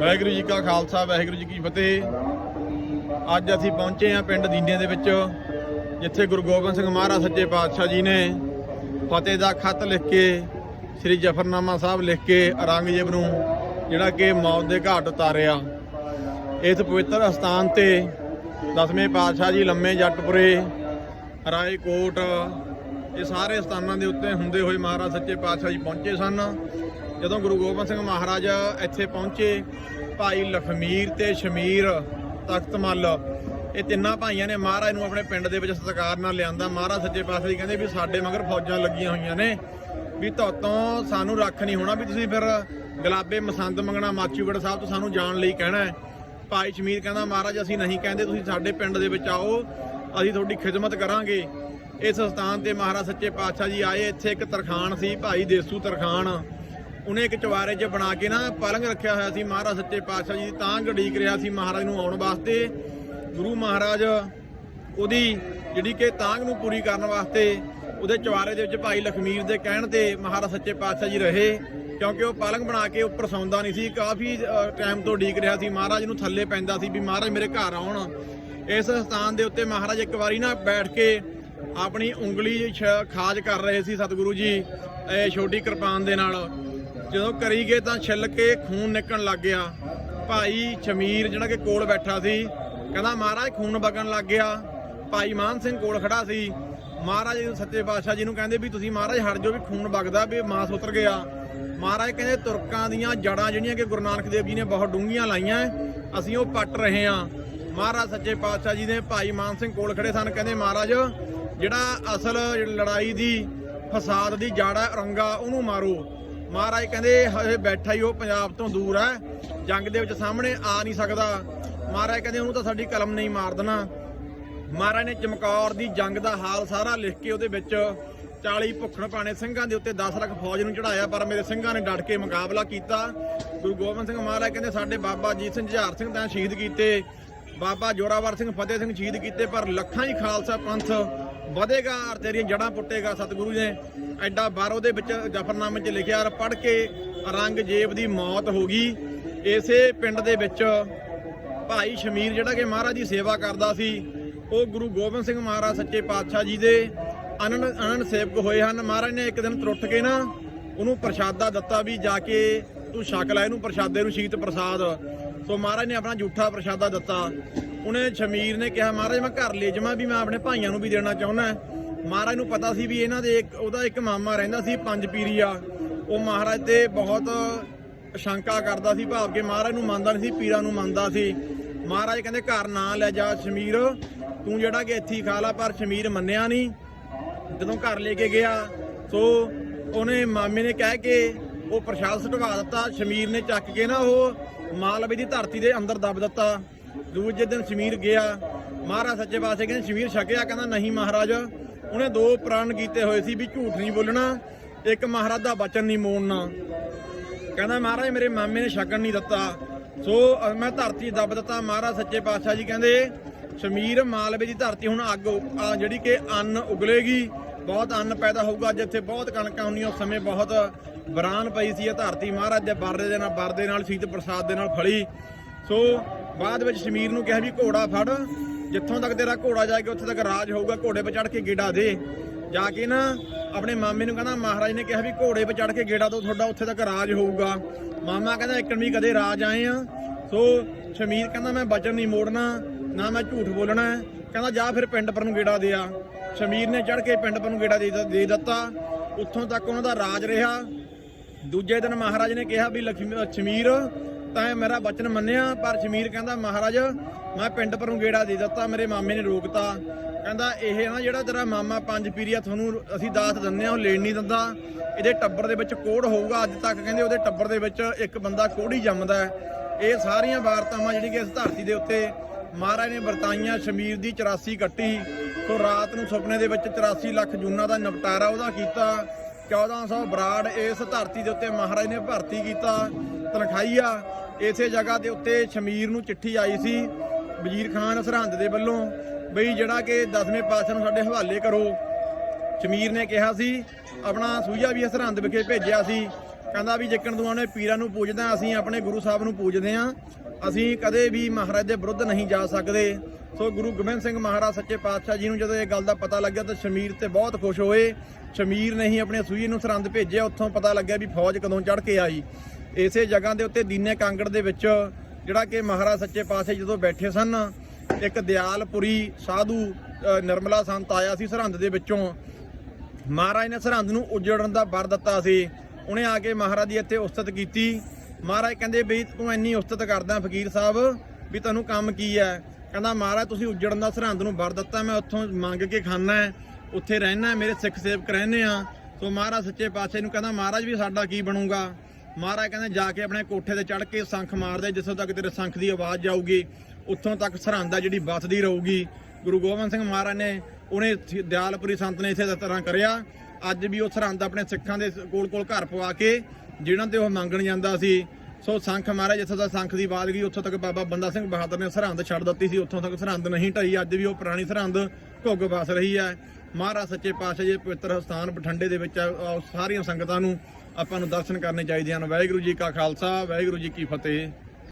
ਵਾਹਿਗੁਰੂ ਜੀ ਕਾ ਖਾਲਸਾ, ਵਾਹਿਗੁਰੂ ਜੀ ਕੀ ਫਤਿਹ। ਅੱਜ ਅਸੀਂ ਪਹੁੰਚੇ ਹਾਂ ਪਿੰਡ ਦੀਨੇ ਦੇ ਵਿੱਚ, ਜਿੱਥੇ ਗੁਰੂ ਗੋਬਿੰਦ ਸਿੰਘ ਮਹਾਰਾਜ ਸੱਚੇ ਪਾਤਸ਼ਾਹ ਜੀ ਨੇ ਫਤਿਹ ਦਾ ਖੱਤ ਲਿਖ ਕੇ, ਸ੍ਰੀ ਜਫਰਨਾਮਾ ਸਾਹਿਬ ਲਿਖ ਕੇ ਔਰੰਗਜ਼ੇਬ ਨੂੰ, ਜਿਹੜਾ ਕਿ ਮੌਤ ਦੇ ਘਾਟ ਉਤਾਰਿਆ। ਇਸ ਪਵਿੱਤਰ ਸਥਾਨ ਤੇ ਦਸਵੇਂ ਪਾਤਸ਼ਾਹ ਜੀ ਲੰਮੇ ਜੱਟਪੁਰੇ, ਰਾਏਕੋਟ, ਇਹ ਸਾਰੇ ਸਥਾਨਾਂ ਦੇ ਉੱਤੇ ਹੁੰਦੇ ਹੋਏ ਮਹਾਰਾਜ ਸੱਚੇ ਪਾਤਸ਼ਾਹ ਜੀ ਪਹੁੰਚੇ ਸਨ। ਜਦੋਂ ਗੁਰੂ ਗੋਬਿੰਦ ਸਿੰਘ ਮਹਾਰਾਜ ਇੱਥੇ ਪਹੁੰਚੇ, ਭਾਈ ਲਖਮੀਰ ਤੇ ਸ਼ਮੀਰ ਤਖ਼ਤ ਮੱਲ, ਇਹ ਤਿੰਨਾਂ ਭਾਈਆਂ ਨੇ ਮਹਾਰਾਜ ਨੂੰ ਆਪਣੇ ਪਿੰਡ ਦੇ ਵਿੱਚ ਸਤਿਕਾਰ ਨਾਲ ਲਿਆਂਦਾ। ਮਹਾਰਾਜ ਸੱਚੇ ਪਾਤਸ਼ਾਹ ਜੀ ਕਹਿੰਦੇ ਵੀ ਸਾਡੇ ਮਗਰ ਫੌਜਾਂ ਲੱਗੀਆਂ ਹੋਈਆਂ ਨੇ, ਵੀ ਤੋਂ ਸਾਨੂੰ ਰੱਖ ਨਹੀਂ ਹੋਣਾ, ਵੀ ਤੁਸੀਂ ਫਿਰ ਗਲਾਬੇ ਮਸੰਦ ਮੰਗਣਾ ਮਾਚੂਗੜ ਸਾਹਿਬ ਤੋਂ ਸਾਨੂੰ ਜਾਣ ਲਈ ਕਹਿਣਾ ਹੈ। ਭਾਈ ਸ਼ਮੀਰ ਕਹਿੰਦਾ, ਮਹਾਰਾਜ, ਅਸੀਂ ਨਹੀਂ ਕਹਿੰਦੇ, ਤੁਸੀਂ ਸਾਡੇ ਪਿੰਡ ਦੇ ਵਿੱਚ ਆਓ, ਅਸੀਂ ਤੁਹਾਡੀ ਖਿਦਮਤ ਕਰਾਂਗੇ। ਇਸ ਸਥਾਨ ਤੇ ਮਹਾਰਾਜ ਸੱਚੇ ਪਾਤਸ਼ਾਹ ਜੀ ਆਏ, ਇੱਥੇ ਇੱਕ ਤਰਖਾਨ ਸੀ, ਭਾਈ ਦੇਸੂ ਤਰਖਾਨ ਉਹਨੇ ਇੱਕ ਚਵਾਰੇ 'ਚ ਬਣਾ ਕੇ ਨਾ ਪਲੰਗ ਰੱਖਿਆ ਹੋਇਆ ਸੀ ਮਹਾਰਾਜ ਸੱਚੇ ਪਾਤਸ਼ਾਹ ਜੀ, ਤਾਂ ਗੜੀਕ ਰਿਹਾ ਸੀ ਮਹਾਰਾਜ ਨੂੰ ਆਉਣ ਵਾਸਤੇ। ਗੁਰੂ ਮਹਾਰਾਜ ਉਹਦੀ ਜਿਹੜੀ ਕਿ ਤਾਂਗ ਨੂੰ ਪੂਰੀ ਕਰਨ ਵਾਸਤੇ ਉਹਦੇ ਚਵਾਰੇ ਦੇ ਵਿੱਚ ਭਾਈ ਲਖਮੀਰ ਦੇ ਕਹਿਣ ਤੇ ਮਹਾਰਾਜ ਸੱਚੇ ਪਾਤਸ਼ਾਹ ਜੀ ਰਹੇ, ਕਿਉਂਕਿ ਉਹ ਪਲੰਗ ਬਣਾ ਕੇ ਉੱਪਰ ਸੌਂਦਾ ਨਹੀਂ ਸੀ। ਕਾਫੀ ਟਾਈਮ ਤੋਂ ਡੀਕ ਰਿਹਾ ਸੀ। ਮਹਾਰਾਜ ਨੂੰ ਥੱਲੇ ਪੈਂਦਾ ਸੀ ਵੀ ਮਹਾਰਾਜ ਮੇਰੇ ਘਰ ਆਉਣ। ਇਸ ਸਥਾਨ ਦੇ ਉੱਤੇ ਮਹਾਰਾਜ ਇੱਕ ਵਾਰੀ ਨਾ ਬੈਠ ਕੇ ਆਪਣੀ ਉਂਗਲੀ ਛ- ਖਾਜ ਕਰ ਰਹੇ ਸੀ ਸਤਿਗੁਰੂ ਜੀ ਛੋਟੀ ਕਿਰਪਾਨ ਦੇ ਨਾਲ। ਜਦੋਂ ਕਰੀ ਗਏ ਤਾਂ ਛਿੱਲ ਕੇ ਖੂਨ ਨਿਕਲਣ ਲੱਗ ਗਿਆ। ਭਾਈ ਸ਼ਮੀਰ ਜਿਹੜਾ ਕਿ ਕੋਲ ਬੈਠਾ ਸੀ, ਕਹਿੰਦਾ, ਮਹਾਰਾਜ, ਖੂਨ ਵਗਣ ਲੱਗ ਗਿਆ। ਭਾਈ ਮਾਨ ਸਿੰਘ ਕੋਲ ਖੜਾ ਸੀ। ਮਹਾਰਾਜ ਜੀ ਸੱਚੇ ਪਾਤਸ਼ਾਹ ਜੀ ਨੂੰ ਕਹਿੰਦੇ ਵੀ, ਤੁਸੀਂ ਮਹਾਰਾਜ ਹਟ ਜਾਓ ਵੀ ਖੂਨ ਵਗਦਾ ਵੀ ਮਾਸ ਉਤਰ ਗਿਆ। ਮਹਾਰਾਜ ਕਹਿੰਦੇ, ਤੁਰਕਾਂ ਦੀਆਂ ਜੜਾਂ ਜਿਹੜੀਆਂ ਕਿ ਗੁਰੂ ਨਾਨਕ ਦੇਵ ਜੀ ਨੇ ਬਹੁਤ ਡੂੰਘੀਆਂ ਲਾਈਆਂ ਅਸੀਂ ਉਹ ਪੱਟ ਰਹੇ ਹਾਂ ਮਹਾਰਾਜ ਸੱਚੇ ਪਾਤਸ਼ਾਹ ਜੀ ਨੇ ਭਾਈ ਮਾਨ ਸਿੰਘ ਕੋਲ ਖੜੇ ਸਨ। ਕਹਿੰਦੇ, ਮਹਾਰਾਜ, ਜਿਹੜਾ ਅਸਲ ਲੜਾਈ ਦੀ ਫਸਾਦ ਦੀ ਜੜ ਹੈ ਔਰੰਗਾ ਉਹਨੂੰ ਮਾਰੋ। ਮਹਾਰਾਜ ਕਹਿੰਦੇ ਹਜੇ ਬੈਠਾ ਹੀ ਉਹ ਪੰਜਾਬ ਤੋਂ ਦੂਰ ਹੈ, ਜੰਗ ਦੇ ਵਿੱਚ ਸਾਹਮਣੇ ਆ ਨਹੀਂ ਸਕਦਾ। ਮਹਾਰਾਜ ਕਹਿੰਦੇ, ਉਹਨੂੰ ਤਾਂ ਸਾਡੀ ਕਲਮ ਨਹੀਂ ਮਾਰ ਦੇਣਾ। ਮਹਾਰਾਜ ਨੇ ਚਮਕੌਰ ਦੀ ਜੰਗ ਦਾ ਹਾਲ ਸਾਰਾ ਲਿਖ ਕੇ ਉਹਦੇ ਵਿੱਚ 40 ਭੁੱਖਣ ਪਾਣੇ ਸਿੰਘਾਂ ਦੇ ਉੱਤੇ 10 ਲੱਖ ਫੌਜ ਨੂੰ ਚੜਾਇਆ ਪਰ ਮੇਰੇ ਸਿੰਘਾਂ ਨੇ ਡਟ ਕੇ ਮੁਕਾਬਲਾ ਕੀਤਾ। ਗੁਰੂ ਗੋਬਿੰਦ ਸਿੰਘ ਮਹਾਰਾਜ ਕਹਿੰਦੇ, ਸਾਡੇ ਬਾਬਾ ਜੀਤ ਸਿੰਘ ਜੁਝਾਰ ਸਿੰਘ ਤਾਂ ਸ਼ਹੀਦ ਕੀਤੇ, ਬਾਬਾ ਜੋਰਾਵਰ ਸਿੰਘ, ਫਤਿਹ ਸਿੰਘ ਸ਼ਹੀਦ ਕੀਤੇ, ਪਰ ਲੱਖਾਂ ਹੀ ਖਾਲਸਾ ਪੰਥ ਵਧੇਗਾ ਤੇਰੀਆਂ ਜੜਾਂ ਪੁੱਟੇਗਾ ਸਤਿਗੁਰੂ ਨੇ। ਐਡਾ ਬਾਰੋ ਦੇ ਵਿੱਚ ਜਫਰਨਾਮੇ 'ਚ ਲਿਖਿਆ, ਔਰ ਪੜ੍ਹ ਕੇ ਔਰੰਗਜ਼ੇਬ ਦੀ ਮੌਤ ਹੋ ਗਈ। ਇਸੇ ਪਿੰਡ ਦੇ ਵਿੱਚ ਭਾਈ ਸ਼ਮੀਰ ਜਿਹੜਾ ਕਿ ਮਹਾਰਾਜ ਦੀ ਸੇਵਾ ਕਰਦਾ ਸੀ, ਉਹ ਗੁਰੂ ਗੋਬਿੰਦ ਸਿੰਘ ਮਹਾਰਾਜ ਸੱਚੇ ਪਾਤਸ਼ਾਹ ਜੀ ਦੇ ਅਨਨ ਅਨਨ ਸੇਵਕ ਹੋਏ ਹਨ। ਮਹਾਰਾਜ ਨੇ ਇੱਕ ਦਿਨ ਤਰੁੱਟ ਕੇ ਨਾ ਉਹਨੂੰ ਪ੍ਰਸ਼ਾਦਾ ਦਿੱਤਾ ਵੀ ਜਾ ਕੇ ਤੂੰ ਛਕ ਲੈ, ਇਹਨੂੰ ਪ੍ਰਸ਼ਾਦੇ ਨੂੰ ਸ਼ੀਤ ਪ੍ਰਸਾਦ। ਸੋ ਮਹਾਰਾਜ ਨੇ ਆਪਣਾ ਝੂਠਾ ਪ੍ਰਸ਼ਾਦਾ ਦਿੱਤਾ। ਉਹਨੇ ਸ਼ਮੀਰ ਨੇ ਕਿਹਾ, ਮਹਾਰਾਜ, ਮੈਂ ਘਰ ਲੈ ਜਾਵਾਂ ਵੀ ਮੈਂ ਆਪਣੇ ਭਾਈਆਂ ਨੂੰ ਵੀ ਦੇਣਾ ਚਾਹੁੰਦਾ ਮਹਾਰਾਜ ਨੂੰ ਪਤਾ ਸੀ ਵੀ ਇਹਨਾਂ ਦੇ ਇੱਕ, ਉਹਦਾ ਇੱਕ ਮਾਮਾ ਰਹਿੰਦਾ ਸੀ, ਪੰਜ ਪੀਰੀਆ। ਉਹ ਮਹਾਰਾਜ ਤੇ ਬਹੁਤ ਸ਼ੰਕਾ ਕਰਦਾ ਸੀ ਭਾਵ ਕਿ ਮਹਾਰਾਜ ਨੂੰ ਮੰਨਦਾ ਨਹੀਂ ਸੀ, ਪੀਰਾਂ ਨੂੰ ਮੰਨਦਾ ਸੀ। ਮਹਾਰਾਜ ਕਹਿੰਦੇ, ਘਰ ਨਾ ਲੈ ਜਾ ਸ਼ਮੀਰ, ਤੂੰ ਜਿਹੜਾ ਕਿ ਇੱਥੇ ਹੀ ਖਾ ਲਾ, ਪਰ ਸ਼ਮੀਰ ਮੰਨਿਆ ਨਹੀਂ। ਜਦੋਂ ਘਰ ਲੈ ਕੇ ਗਿਆ, ਸੋ ਉਹਨੇ ਮਾਮੇ ਨੇ ਕਹਿ ਕੇ ਉਹ ਪ੍ਰਸ਼ਾਦ ਸਟਵਾ ਦਿੱਤਾ। ਸ਼ਮੀਰ ਨੇ ਚੱਕ ਕੇ ਨਾ ਉਹ ਮਾਲਵੇ ਦੀ ਧਰਤੀ ਦੇ ਅੰਦਰ ਦੱਬ ਦਿੱਤਾ। ਦੂਜੇ ਦਿਨ ਸ਼ਮੀਰ ਗਿਆ, ਮਹਾਰਾਜ ਸੱਚੇ ਪਾਤਸ਼ਾਹ ਕਹਿੰਦੇ ਸ਼ਮੀਰ ਛਕਿਆ, ਕਹਿੰਦਾ ਨਹੀਂ ਮਹਾਰਾਜ। ਉਹਨੇ ਦੋ ਪ੍ਰਣ ਕੀਤੇ ਹੋਏ ਸੀ ਵੀ ਝੂਠ ਨਹੀਂ ਬੋਲਣਾ, ਇੱਕ ਮਹਾਰਾਜ ਦਾ ਬਚਨ ਨਹੀਂ ਮੋੜਨਾ। ਕਹਿੰਦਾ ਮਹਾਰਾਜ, ਮੇਰੇ ਮਾਮੇ ਨੇ ਛਕਣ ਨਹੀਂ ਦਿੱਤਾ। ਸੋ ਮੈਂ ਧਰਤੀ ਦੱਬ ਦਿੱਤਾ। ਮਹਾਰਾਜ ਸੱਚੇ ਪਾਤਸ਼ਾਹ ਜੀ ਕਹਿੰਦੇ, ਸ਼ਮੀਰ ਮਾਲਵੇ ਦੀ ਧਰਤੀ ਹੁਣ ਅੱਗ ਜਿਹੜੀ ਕਿ ਅੰਨ ਉਗਲੇਗੀ, ਬਹੁਤ ਅੰਨ ਪੈਦਾ ਹੋਊਗਾ। ਜਿੱਥੇ ਬਹੁਤ ਕਣਕਾਂ ਹੁੰਦੀਆਂ, ਉਸ ਸਮੇਂ ਬਹੁਤ ਬਰਾਨ ਪਈ ਸੀ ਇਹ ਧਰਤੀ। ਮਹਾਰਾਜ ਦੇ ਬਰਦੇ ਦੇ ਨਾਲ ਬਰਦੇ ਨਾਲ ਸ਼ੀਤ ਪ੍ਰਸਾਦ ਦੇ ਨਾਲ ਫਲੀ। ਸੋ ਬਾਅਦ ਵਿੱਚ ਸ਼ਮੀਰ ਨੂੰ ਕਿਹਾ ਵੀ ਘੋੜਾ ਫੜ, ਜਿੱਥੋਂ ਤੱਕ ਤੇਰਾ ਘੋੜਾ ਜਾਏਗਾ ਉੱਥੇ ਤੱਕ ਰਾਜ ਹੋਊਗਾ, ਘੋੜੇ 'ਤੇ ਚੜ ਕੇ ਗੇੜਾ ਦੇ। ਜਾ ਕੇ ਨਾ ਆਪਣੇ ਮਾਮੇ ਨੂੰ ਕਹਿੰਦਾ, ਮਹਾਰਾਜ ਨੇ ਕਿਹਾ ਵੀ ਘੋੜੇ 'ਤੇ ਚੜ ਕੇ ਗੇੜਾ ਦੋ, ਤੁਹਾਡਾ ਉੱਥੇ ਤੱਕ ਰਾਜ ਹੋਊਗਾ। ਮਾਮਾ ਕਹਿੰਦਾ, ਇੱਕ ਵੀ ਕਦੇ ਰਾਜ ਆਏ ਆ। ਸੋ ਸ਼ਮੀਰ ਕਹਿੰਦਾ, ਮੈਂ ਬਚਨ ਨਹੀਂ ਮੋੜਨਾ, ਨਾ ਮੈਂ ਝੂਠ ਬੋਲਣਾ। ਕਹਿੰਦਾ, ਜਾ ਫਿਰ ਪਿੰਡ ਪਰ ਨੂੰ ਗੇੜਾ ਆ ਸ਼ਮੀਰ ਨੇ ਚੜ ਕੇ ਪਿੰਡ ਪਰ ਨੂੰ ਗੇੜਾ ਦੇ ਦਿੱਤਾ ਉੱਥੋਂ ਤੱਕ ਉਹਨਾਂ ਦਾ ਰਾਜ ਰਿਹਾ। ਦੂਜੇ ਦਿਨ ਮਹਾਰਾਜ ਨੇ ਕਿਹਾ ਵੀ ਲਖਮੀ ਸ਼ਮੀਰ ਤਾਂ ਮੇਰਾ ਬਚਨ ਮੰਨਿਆ, ਪਰ ਸ਼ਮੀਰ ਕਹਿੰਦਾ, ਮਹਾਰਾਜ, ਮੈਂ ਪਿੰਡ ਪਰ ਗੇੜਾ ਦੇ ਦਿੱਤਾ, ਮੇਰੇ ਮਾਮੇ ਨੇ ਰੋਕਤਾ। ਕਹਿੰਦਾ, ਇਹ ਨਾ ਜਿਹੜਾ ਤੇਰਾ ਮਾਮਾ ਪੰਜ ਪੀਰੀਆ ਤੁਹਾਨੂੰ ਅਸੀਂ ਦਾਤ ਦਿੰਦੇ ਆ ਉਹ ਲੈਣ ਨਹੀਂ ਦਿੰਦਾ। ਇਹਦੇ ਟੱਬਰ ਦੇ ਵਿੱਚ ਕੋੜ ਹੋਊਗਾ ਅੱਜ ਤੱਕ। ਕਹਿੰਦੇ, ਉਹਦੇ ਟੱਬਰ ਦੇ ਵਿੱਚ ਇੱਕ ਬੰਦਾ ਕੋੜੀ ਜੰਮਦਾ ਇਹ ਸਾਰੀਆਂ ਵਾਰਤਾਵਾਂ ਜਿਹੜੀ ਕਿ ਇਸ ਧਰਤੀ ਦੇ ਉੱਤੇ ਮਹਾਰਾਜ ਨੇ ਵਰਤਾਈਆਂ, ਸ਼ਮੀਰ ਦੀ 84 ਕੱਟੀ। ਤੋਂ ਰਾਤ ਨੂੰ ਸੁਪਨੇ ਦੇ ਵਿੱਚ 84 ਲੱਖ ਜੂਨਾ ਦਾ ਨਿਪਟਾਰਾ ਉਹਦਾ ਕੀਤਾ। 1400 ਬਰਾੜ ਇਸ ਧਰਤੀ ਦੇ ਉੱਤੇ ਮਹਾਰਾਜ ਨੇ ਭਰਤੀ ਕੀਤਾ। ਤਨਖਾਈ ਆ। ਇਸੇ ਜਗ੍ਹਾ ਦੇ ਉੱਤੇ ਸ਼ਮੀਰ ਨੂੰ ਚਿੱਠੀ ਆਈ ਸੀ ਵਜ਼ੀਰ ਖਾਨ ਸਰਹੰਦ ਦੇ ਵੱਲੋਂ ਬਈ ਜਿਹੜਾ ਕਿ 10ਵੇਂ ਪਾਤਸ਼ਾਹ ਨੂੰ ਸਾਡੇ ਹਵਾਲੇ ਕਰੋ। ਸ਼ਮੀਰ ਨੇ ਕਿਹਾ ਸੀ, ਆਪਣਾ ਸੂਈਆ ਵੀ ਸਰਹੰਦ ਵਿਖੇ ਭੇਜਿਆ ਸੀ। ਕਹਿੰਦਾ ਵੀ ਜਿੱਕਣ ਤੂੰ ਉਹਨੇ ਪੀਰਾਂ ਨੂੰ ਪੂਜਦਾ, ਅਸੀਂ ਆਪਣੇ ਗੁਰੂ ਸਾਹਿਬ ਨੂੰ ਪੂਜਦੇ ਆ ਅਸੀਂ ਕਦੇ ਵੀ ਮਹਾਰਾਜ ਦੇ ਵਿਰੁੱਧ ਨਹੀਂ ਜਾ ਸਕਦੇ। ਸੋ ਗੁਰੂ ਗੋਬਿੰਦ ਸਿੰਘ ਮਹਾਰਾਜ ਸੱਚੇ ਪਾਤਸ਼ਾਹ ਜੀ ਨੂੰ ਜਦੋਂ ਇਹ ਗੱਲ ਦਾ ਪਤਾ ਲੱਗਿਆ ਤਾਂ ਸ਼ਮੀਰ ਤੇ ਬਹੁਤ ਖੁਸ਼ ਹੋਏ। ਸ਼ਮੀਰ ਨੇ ਹੀ ਆਪਣੇ ਸੂਈ ਨੂੰ ਸਰੰਦ ਭੇਜਿਆ, ਉੱਥੋਂ ਪਤਾ ਲੱਗਿਆ ਵੀ ਫੌਜ ਕਦੋਂ ਚੜ ਕੇ ਆਈ। ਇਸੇ ਜਗ੍ਹਾ ਦੇ ਉੱਤੇ ਦੀਨੇ ਕਾਂਗੜ ਦੇ ਵਿੱਚ ਜਿਹੜਾ ਕਿ ਮਹਾਰਾਜ ਸੱਚੇ ਪਾਸੇ ਜਦੋਂ ਬੈਠੇ ਸਨ ਇੱਕ ਦਿਆਲਪੁਰੀ ਸਾਧੂ ਅ, ਨਿਰਮਲਾ ਸੰਤ ਆਇਆ ਸੀ ਸਰਹੰਦ ਦੇ ਵਿੱਚੋਂ। ਮਹਾਰਾਜ ਨੇ ਸਰਹੰਦ ਨੂੰ ਉਜੜਨ ਦਾ ਵਰ ਦਿੱਤਾ ਸੀ। ਉਹਨੇ ਆ ਕੇ ਮਹਾਰਾਜ ਦੀ ਇੱਥੇ ਉਸਤਤ ਕੀਤੀ। ਮਹਾਰਾਜ ਕਹਿੰਦੇ ਬਈ ਤੂੰ ਇੰਨੀ ਉਸਤਤ ਕਰਦਾ ਫਕੀਰ ਸਾਹਿਬ ਵੀ ਤੈਨੂੰ ਕੰਮ ਕੀ ਹੈ? ਕਹਿੰਦਾ ਮਹਾਰਾਜ ਤੁਸੀਂ ਉਜੜਨ ਦਾ ਸਰਹੰਦ ਨੂੰ ਵਰ ਦਿੱਤਾ ਮੈਂ ਉੱਥੋਂ ਮੰਗ ਕੇ ਖਾਣਾ ਹੈ। ਉੱਥੇ ਰਹਿਣਾ ਮੇਰੇ ਸਿੱਖ ਸੇਵਕ ਰਹਿੰਦੇ ਆ। ਸੋ ਮਹਾਰਾਜ ਸੱਚੇ ਪਾਤਸ਼ਾਹ ਨੂੰ ਕਹਿੰਦਾ ਮਹਾਰਾਜ ਵੀ ਸਾਡਾ ਕੀ ਬਣੂਗਾ? ਮਹਾਰਾਜ ਕਹਿੰਦੇ ਜਾ ਕੇ ਆਪਣੇ ਕੋਠੇ ਤੇ ਚੜ ਕੇ ਸ਼ੰਖ ਮਾਰਦੇ, ਜਿੱਥੋਂ ਤੱਕ ਤੇਰੇ ਸ਼ੰਖ ਦੀ ਆਵਾਜ਼ ਜਾਊਗੀ, ਉੱਥੋਂ ਤੱਕ ਸਰਹੰਦ ਆ ਜਿਹੜੀ ਵੱਸਦੀ ਰਹੂਗੀ। ਗੁਰੂ ਗੋਬਿੰਦ ਸਿੰਘ ਮਹਾਰਾਜ ਨੇ ਉਹਨੇ ਦਿਆਲਪੁਰੀ ਸੰਤ ਨੇ ਇਸੇ ਤਰ੍ਹਾਂ ਕਰਿਆ। ਅੱਜ ਵੀ ਉਹ ਸਰਹੰਦ ਆਪਣੇ ਸਿੱਖਾਂ ਦੇ ਕੋਲ ਕੋਲ ਘਰ ਪਵਾ ਕੇ ਜਿਹਨਾਂ ਤੇ ਉਹ ਮੰਗਣ ਜਾਂਦਾ ਸੀ। ਸੋ ਸੰਖ ਮਹਾਰਾਜ, ਜਿੱਥੋਂ ਦਾ ਸੰਖ ਦੀ ਆਵਾਜ਼ ਗਈ, ਉੱਥੋਂ ਤੱਕ ਬਾਬਾ ਬੰਦਾ ਸਿੰਘ ਬਹਾਦਰ ਨੇ ਸਰਹੰਦ ਛੱਡ ਦਿੱਤੀ ਸੀ। ਉੱਥੋਂ ਤੱਕ ਸਰਹੰਦ ਨਹੀਂ ਢਾਈ। ਅੱਜ ਵੀ ਉਹ ਪੁਰਾਣੀ ਸਰਹੰਦ ਘੁੱਗ ਵਸ ਰਹੀ ਹੈ। ਮਹਾਰਾਜ ਸੱਚੇ ਪਾਤਸ਼ਾਹ ਜੀ ਪਵਿੱਤਰ ਸਥਾਨ ਬਠਿੰਡੇ ਦੇ ਵਿੱਚ ਅਹ, ਸਾਰੀਆਂ ਸੰਗਤਾਂ ਨੂੰ ਆਪਾਂ ਨੂੰ ਦਰਸ਼ਨ ਕਰਨੇ ਚਾਹੀਦੇ ਹਨ। ਵਾਹਿਗੁਰੂ ਜੀ ਕਾ ਖਾਲਸਾ ਵਾਹਿਗੁਰੂ ਜੀ ਕੀ ਫਤਿਹ।